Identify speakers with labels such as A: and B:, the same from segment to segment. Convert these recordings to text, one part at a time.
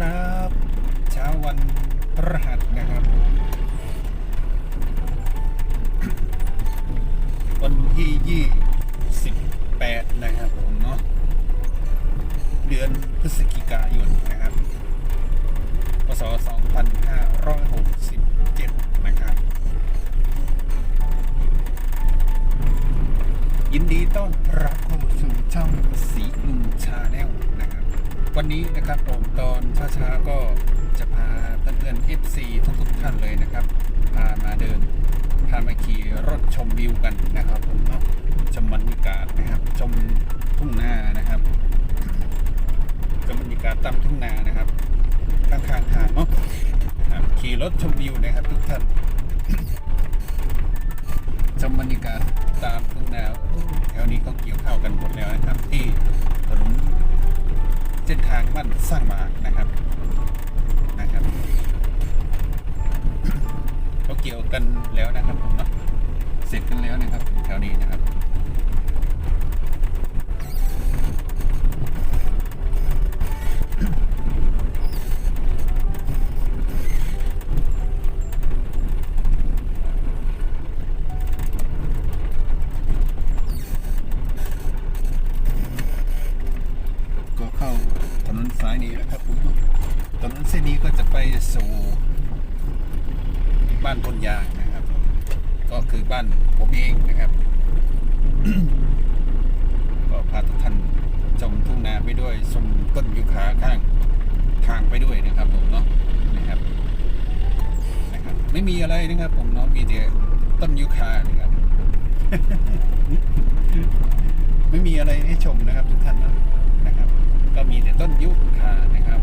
A: ครับ เช้าวันพฤหัสนะครับ วันที่28นะครับผมเนาะเดือนพฤศจิกายนนะครับพศ2567 วันนี้นะครับผมตอนเช้าๆก็จะพาเพื่อนๆ FC ทุกๆท่านเลยนะครับ พามาเดิน พามาขี่รถชมวิวกันนะครับผมเนาะชมบรรยากาศนะครับ ชมทุ่งนานะครับชมบรรยากาศตามทุ่งนานะครับข้างทางเนาะขี่รถชมวิวนะครับ ทุกท่านชมบรรยากาศตามทุ่งนาแถวนี้เขาเกี่ยวข้าวกันหมดแล้วนะครับ ที่ถนน ส้นทางบ้านสร้างมานะครับนะครับเขาเกี่ยวกันแล้วนะครับผมเนาะเสร็จกันแล้วนะครับแถวนี้นะครับ ก็คือบ้านผมเองนะครับก็พาทุกท่านชมทุ่งนาไปด้วยชมต้นยูคาข้างทางไปด้วยนะครับผมเนาะนะครับนะครับ ไม่มีอะไรนะครับผมเนาะมีแต่ต้นยูคานะครับ ไม่มีอะไรให้ชมนะครับทุกท่านนะนะครับ ก็มีแต่ต้นยุคานะครับ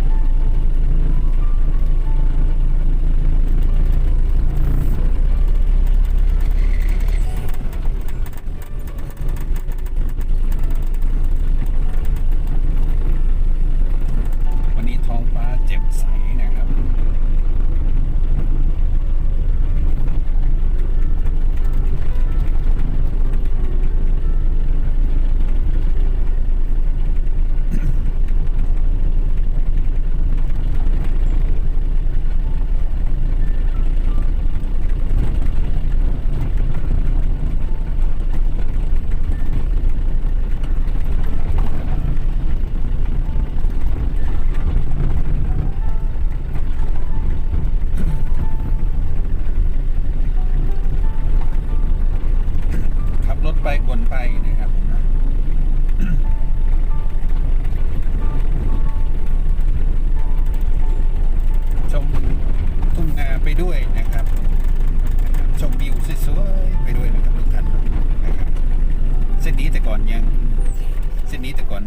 A: อน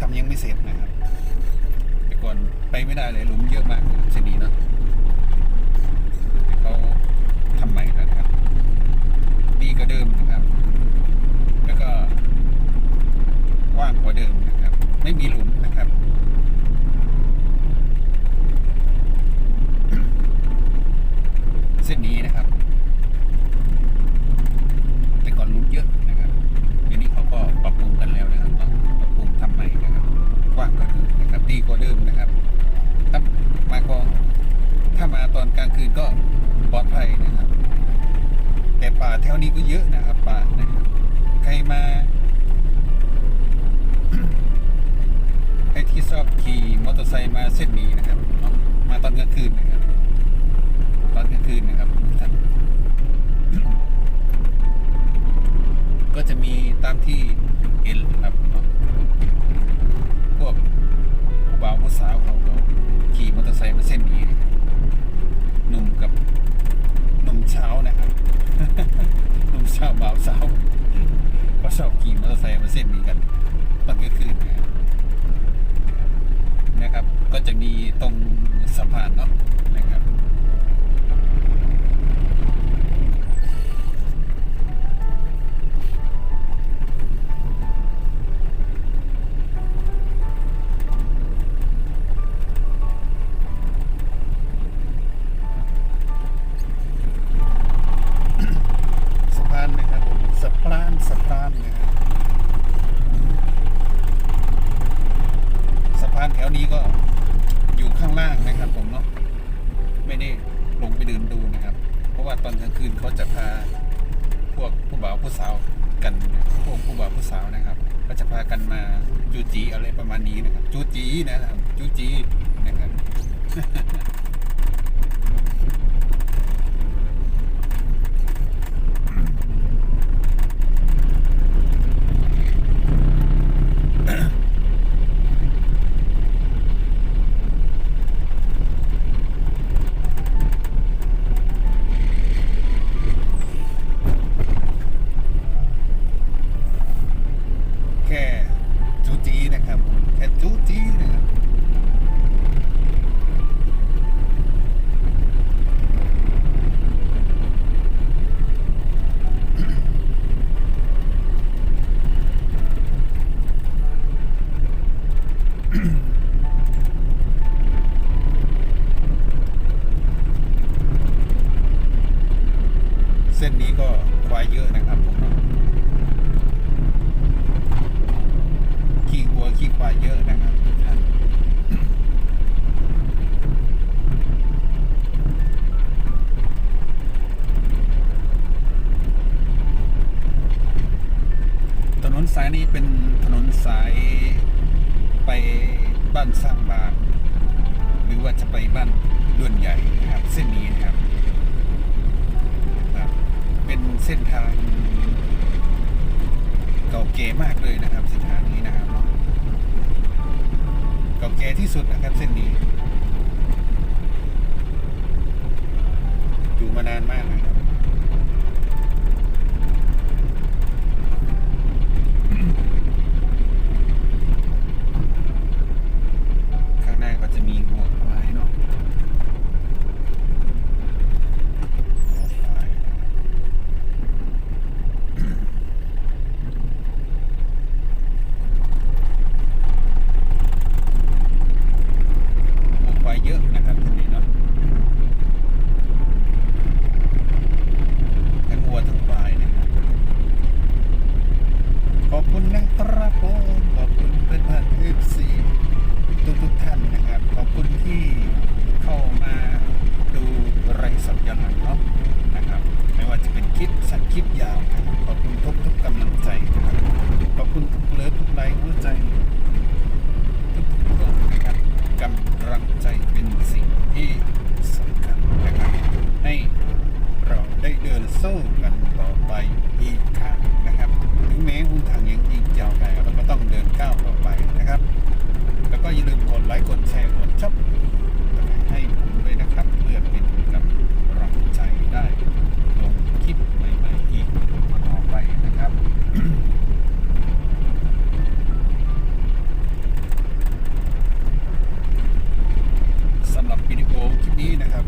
A: ทำยังไม่เสร็จนะครับ แต่ก่อนไปไม่ได้เลยหลุมเยอะมากนะครับเส้นนี้เนาะแต่เขาทำใหม่แล้วนะครับดีกว่าเดิมนะครับ แล้วก็กว้างกว่าเดิมนะครับ ไม่มีหลุมนะครับ คืนก็ปลอดภัยนะครับ แต่ป่าแถวนี้ก็เยอะนะครับป่านะครับใครมาใครที่ชอบขี่มอเตอร์ไซค์มาเส้นนี้นะครับมาตอนกลางคืนนะครับตอนกลางคืนนะครับท่านก็จะมีตามที่เห็นครับพวกผู้บ่าวผู้สาวเขาก็ขี่มอเตอร์ไซค์มาเส้นนี้ หนุ่มกับหนุ่มเช้านะครับหนุ่มเช้าบ่าวสาวก็ชอบขี่มอเตอร์ไซค์มาเส้นนี้กัน จูจีอะไรประมาณนี้นะครับ จูจีนะครับจูจีนะครับ สายนี้เป็นถนนสายไปบ้านสร้างบานหรือว่าจะไปบ้านด่วนใหญ่นะครับ เส้นนี้นะครับครับ เป็นเส้นทางเก่าแก่มากเลยนะครับเส้นทางนี้นะครับเนาะเก่าแก่ที่สุดนะครับเส้นนี้อยู่มานานมากนะครับ ข้างหน้าก็จะมีหัวควายเนาะหัวควาย วัวควายเยอะนะครับที่นี่เนาะทั้งวัวทั้งควายนะครับขอบ ครับผมขอบคุณเพื่อนๆเอฟซีทุกทุกๆท่านนะครับ ขอบคุณที่ นี้นะครับ